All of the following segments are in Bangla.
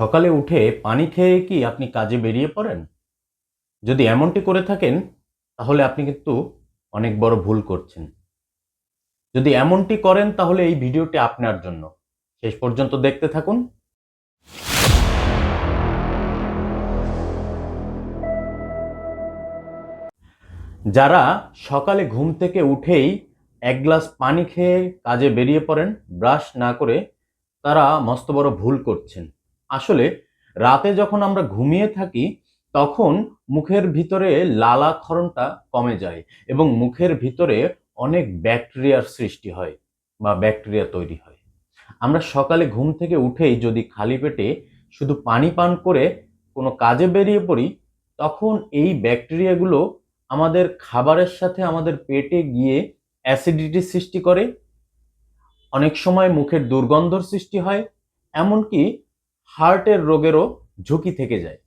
সকালে উঠে পানি খেয়ে কি আপনি কাজে বেরিয়ে পড়েন? যদি এমনটি করে থাকেন, তাহলে আপনি কিন্তু অনেক বড় ভুল করছেন। যদি এমনটি করেন, তাহলে এই ভিডিওটি আপনার জন্য। শেষ পর্যন্ত দেখতে থাকুন। যারা সকালে ঘুম থেকে উঠেই এক গ্লাস পানি খেয়ে কাজে বেরিয়ে পড়েন, ব্রাশ না করে, তারা মস্ত বড় ভুল করছেন। আসলে রাতে যখন আমরা ঘুমিয়ে থাকি, তখন মুখের ভিতরে লালাক্ষরণটা কমে যায় এবং মুখের ভিতরে অনেক ব্যাকটেরিয়ার সৃষ্টি হয় বা ব্যাকটেরিয়া তৈরি হয়। আমরা সকালে ঘুম থেকে উঠেই যদি খালি পেটে শুধু পানি পান করে কোনো কাজে বেরিয়ে পড়ি, তখন এই ব্যাকটেরিয়াগুলো আমাদের খাবারের সাথে আমাদের পেটে গিয়ে অ্যাসিডিটি সৃষ্টি করে। অনেক সময় মুখের দুর্গন্ধর সৃষ্টি হয়, এমনকি হার্টের রোগেরও ঝুঁকি থেকে যায়।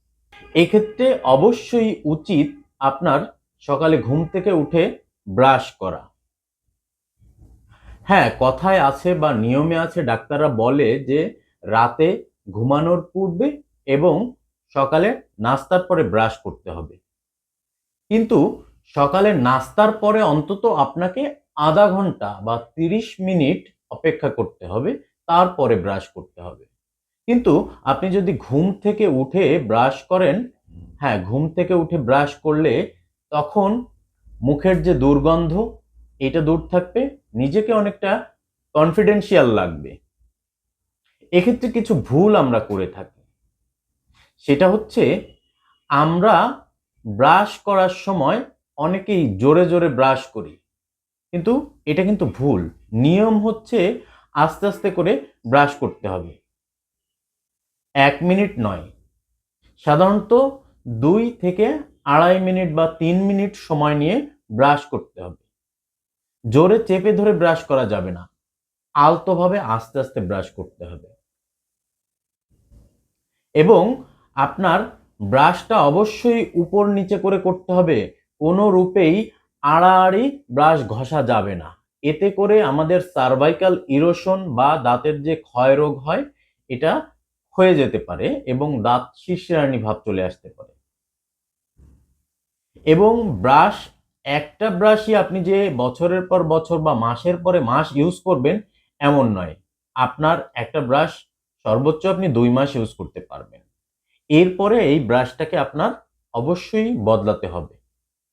এক্ষেত্রে অবশ্যই উচিত আপনার সকালে ঘুম থেকে উঠে ব্রাশ করা। হ্যাঁ কথায় আছে বা নিয়মে আছে, ডাক্তাররা বলে যে রাতে ঘুমানোর পূর্বে এবং সকালে নাস্তার পরে ব্রাশ করতে হবে। কিন্তু সকালে নাস্তার পরে অন্তত আপনাকে আধা ঘণ্টা বা তিরিশ মিনিট অপেক্ষা করতে হবে, তারপরে ব্রাশ করতে হবে। কিন্তু আপনি যদি ঘুম থেকে উঠে ব্রাশ করেন হ্যাঁ ঘুম থেকে উঠে ব্রাশ করলে তখন মুখের যে দুর্গন্ধ, এটা দূর থাকবে, নিজেকে অনেকটা কনফিডেন্সিয়াল লাগবে। এক্ষেত্রে কিছু ভুল আমরা করে থাকি। সেটা হচ্ছে, আমরা ব্রাশ করার সময় অনেকেই জোরে জোরে ব্রাশ করি। কিন্তু এটা কিন্তু ভুল। নিয়ম হচ্ছে আস্তে আস্তে করে ব্রাশ করতে হবে। এক মিনিট নয়। সাধারণত দুই থেকে আড়াই মিনিট বা তিন মিনিট সময় নিয়ে ব্রাশ করতে হবে। জোরে চেপে ধরে ব্রাশ করা যাবে না। আলতোভাবে আস্তে আস্তে ব্রাশ করতে হবে। এবং আপনার ব্রাশটা অবশ্যই উপর নিচে করে করতে হবে। কোনো রূপেই আড়াআড়ি ব্রাশ ঘষা যাবে না। এতে করে আমাদের সার্ভাইকাল ইরোশন বা দাঁতের যে ক্ষয় রোগ হয়, এটা হয়ে যেতে পারে এবং দাঁত শিরশিরানি ভাব চলে আসতে পারে। এবং ব্রাশ, একটা ব্রাশই আপনি যে বছরের পর বছর বা মাসের পরে মাস ইউজ করবেন, এমন নয়। আপনার একটা ব্রাশ সর্বোচ্চ আপনি দুই মাস ইউজ করতে পারবেন। এরপরে এই ব্রাশটাকে আপনার অবশ্যই বদলাতে হবে,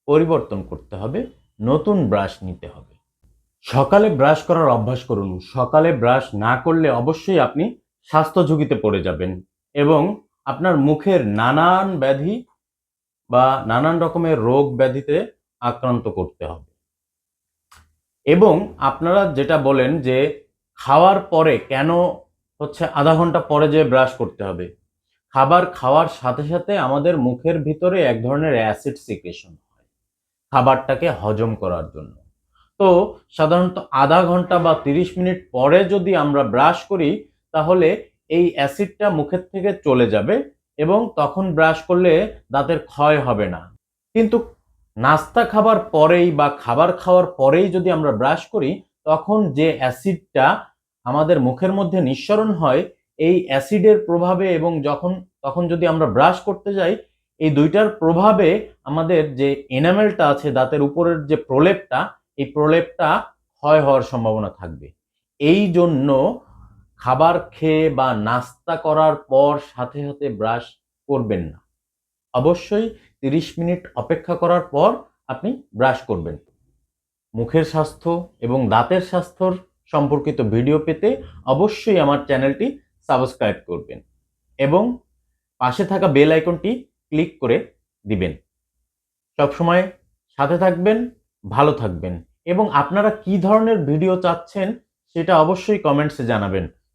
পরিবর্তন করতে হবে, নতুন ব্রাশ নিতে হবে। সকালে ব্রাশ করার অভ্যাস করুন। সকালে ব্রাশ না করলে অবশ্যই আপনি স্বাস্থ্য ঝুঁকিতে পড়ে যাবেন এবং আপনার মুখের নানান ব্যাধি বা নানান রকমের রোগ ব্যাধিতে আক্রান্ত করতে হবে। এবং আপনারা যেটা বলেন যে খাওয়ার পরে কেন হচ্ছে আধা ঘণ্টা পরে যে ব্রাশ করতে হবে? খাবার খাওয়ার সাথে সাথে আমাদের মুখের ভিতরে এক ধরনের অ্যাসিড সিক্রেশন হয় খাবারটাকে হজম করার জন্য। তো সাধারণত আধা ঘণ্টা বা তিরিশ মিনিট পরে যদি আমরা ব্রাশ করি তাহলে এই অ্যাসিডটা মুখের থেকে চলে যাবে এবং তখন ব্রাশ করলে দাঁতের ক্ষয় হবে না। কিন্তু নাস্তা খাবার পরেই বা খাবার খাওয়ার পরেই যদি আমরা ব্রাশ করি, তখন যে অ্যাসিডটা আমাদের মুখের মধ্যে নিঃসরণ হয়, এই অ্যাসিডের প্রভাবে এবং যখন, তখন যদি আমরা ব্রাশ করতে যাই, এই দুইটার প্রভাবে আমাদের যে এনামেলটা আছে দাঁতের উপরের যে প্রলেপটা, এই প্রলেপটা ক্ষয় হওয়ার সম্ভাবনা থাকবে। এই জন্য খাবার খেয়ে বা নাস্তা করার পর সাথে সাথে ব্রাশ করবেন না। অবশ্যই তিরিশ মিনিট অপেক্ষা করার পর আপনি ব্রাশ করবেন। মুখের স্বাস্থ্য এবং দাঁতের স্বাস্থ্যর সম্পর্কিত ভিডিও পেতে অবশ্যই আমার চ্যানেলটি সাবস্ক্রাইব করবেন এবং পাশে থাকা বেল আইকনটি ক্লিক করে দিবেন। সবসময় সাথে থাকবেন, ভালো থাকবেন এবং আপনারা কি ধরনের ভিডিও চাচ্ছেন সেটা অবশ্যই কমেন্টসে জানাবেন।